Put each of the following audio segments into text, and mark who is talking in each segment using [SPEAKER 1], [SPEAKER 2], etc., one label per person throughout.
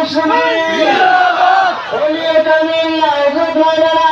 [SPEAKER 1] মুসলমান বলিয়ে কামিল লাইফ ময়দানা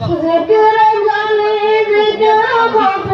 [SPEAKER 2] Zikr-i Jalil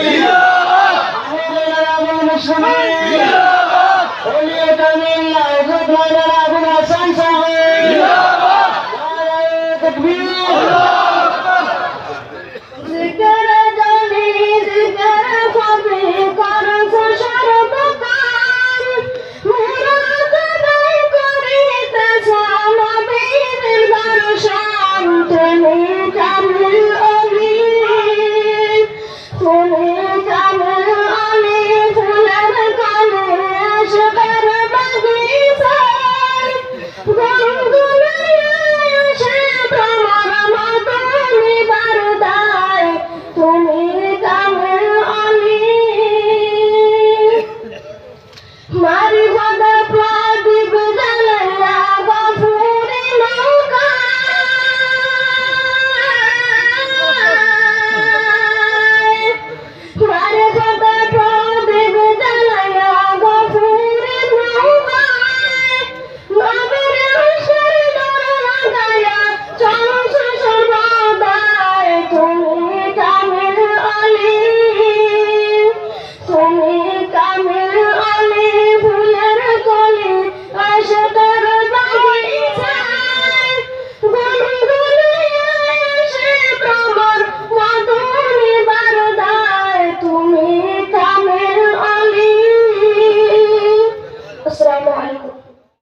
[SPEAKER 1] Thank you.